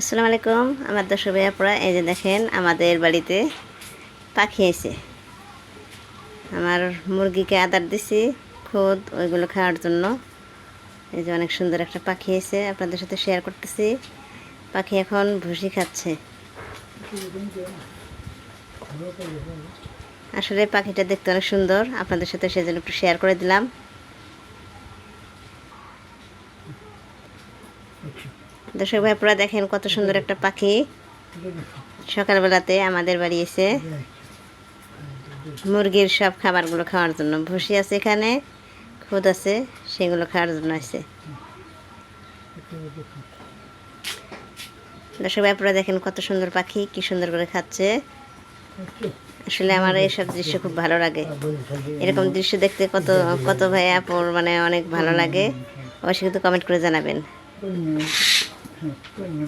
আসসালামু আলাইকুম, আমার দর্শক ভাইয়াপড়া, এই যে দেখেন আমাদের বাড়িতে পাখি এসে আমার মুরগিকে আদার দিছি, খুদ, ওইগুলো খাওয়ার জন্য। এই যে অনেক সুন্দর একটা পাখি এসে আপনাদের সাথে শেয়ার করতেছি। পাখি এখন ভুসি খাচ্ছে। আসলে পাখিটা দেখতে অনেক সুন্দর, আপনাদের সাথে সেজন্য একটু শেয়ার করে দিলাম। দর্শক ভাইপরা দেখেন কত সুন্দর একটা পাখি। সকালবেলাতে আমাদের বাড়ি এসে মুরগির সব খাবারগুলো খাওয়ার জন্য ভুসি আছে এখানে, খুদ আছে, সেগুলো খাওয়ার জন্য আছে দর্শক ভাইপরা দেখেন কত সুন্দর পাখি, কি সুন্দর করে খাচ্ছে। আসলে আমার এইসব দৃশ্য খুব ভালো লাগে। এরকম দৃশ্য দেখতে কত কত ভাই আপুর মানে অনেক ভালো লাগে। অবশ্যই কিন্তু কমেন্ট করে জানাবেন। 嗯。这你也